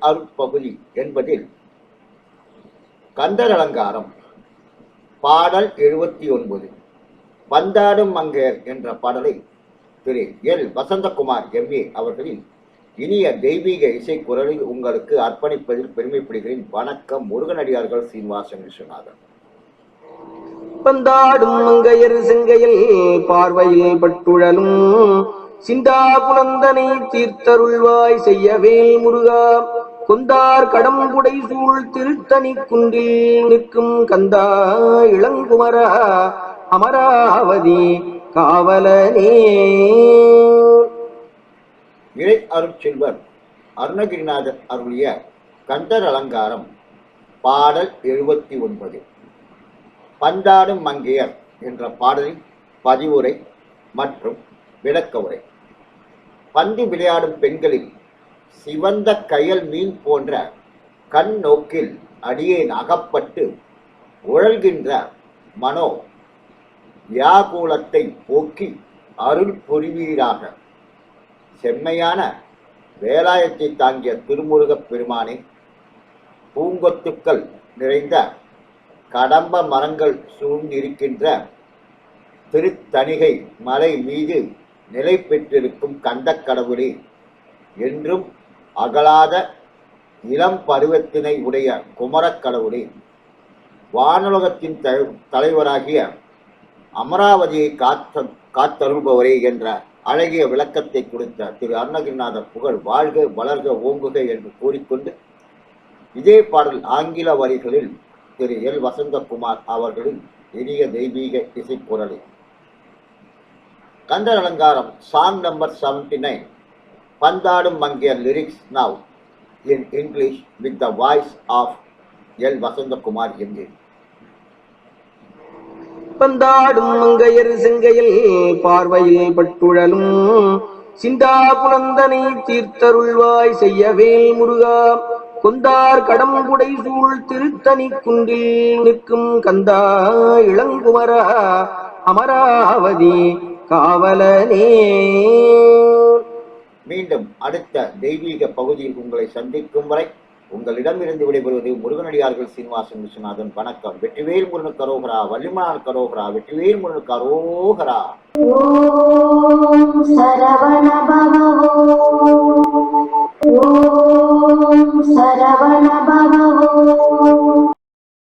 அருட்பகுதி என்பதில் கந்தர் அலங்காரம் பாடல் எழுபத்தி ஒன்பது வந்தாடும் மங்கையர் என்ற பாடலை திரு எல். வசந்தகுமார் எம்ஏ அவர்களின் இனிய தெய்வீக இசைக்குரலில் உங்களுக்கு அர்ப்பணிப்பதில் பெருமைப்படுகிறேன். வணக்கம் முருகனடியார்கள் சீனிவாசன் விஸ்வநாதன். பந்தாடும் மங்கையர் செங்கையில் பார்வையில் பட்டுழலும். சிந்தா குழந்தனை தீர்த்தருள்வாய் செய்யவேல் முருகா. கொந்தார் கடம்புடை சூழ் திருத்தணி குன்றில் நிற்கும் கந்தா இளங்குமரா. அமராவதி காவலனே. இறை அருட்செல்வர் அருணகிரிநாதர் அருளிய கந்தர் அலங்காரம் பாடல் எழுபத்தி ஒன்பது. பந்தாடும் மங்கையர் என்ற பாடலின் பதிவுரை மற்றும் விளக்க உரை பந்து விளையாடும் பெண்களில் சிவந்த கயல் மீன் போன்ற கண் நோக்கில் அடியேன் அகப்பட்டு உழல்கின்ற மனோ வியாகூலத்தை போக்கி அருள் புரிவீராக. செம்மையான வேலாயத்தை தாங்கிய திருமுருகப் பெருமானே பூங்கொத்துக்கள் நிறைந்த கடம்ப மரங்கள் சூழ்ந்திருக்கின்ற திருத்தணிகை மலை மீது நிலை பெற்றிருக்கும் கந்தக் கடவுளே என்றும் அகலாத இளம் பருவத்தினை உடைய குமரக் கடவுளே வானுலகத்தின் தலைவராகிய அமராவதியை காத்த காத்தருள்பவரே என்ற அழகிய விளக்கத்தை கொடுத்த திரு அருணகிரிநாதர் புகழ் வாழ்க வளர்க ஓங்குக என்று கூறிக்கொண்டு இதே பாடல் ஆங்கில வரிகளில் திரு எல் வசந்தகுமார் அவர்களின் எளிய தெய்வீக இசைக்குரலை Kandar Alankaram song number seventy nine பந்தாடும் மங்கிய lyrics now in English with the voice of L Vasanthakumar MA பந்தாடும் மங்கையர் செங்கையில் பார்வையில் பட்டுழலும் சிந்தா புனந்தனை தீர்த்தருள்வாய் செய்யவேல் முருகா கொந்தார் கடம்புடை சூழ் திருத்தணி குன்றில் நிற்கும் கந்தா இளங்குமரா அமராவதி காவலனே. மீண்டும் அடுத்த தெய்வீக பகுதியில் உங்களை சந்திக்கும் வரை உங்களிடமிருந்து விடைபெறுவது முருகனடியார்கள் சீனிவாசன் விஸ்வநாதன். வணக்கம். வெற்றிவேல் முருகன் கரோகரா வள்ளிமனார் கரோகரா வெற்றிவேல் முருகன் கரோகரா. சரவண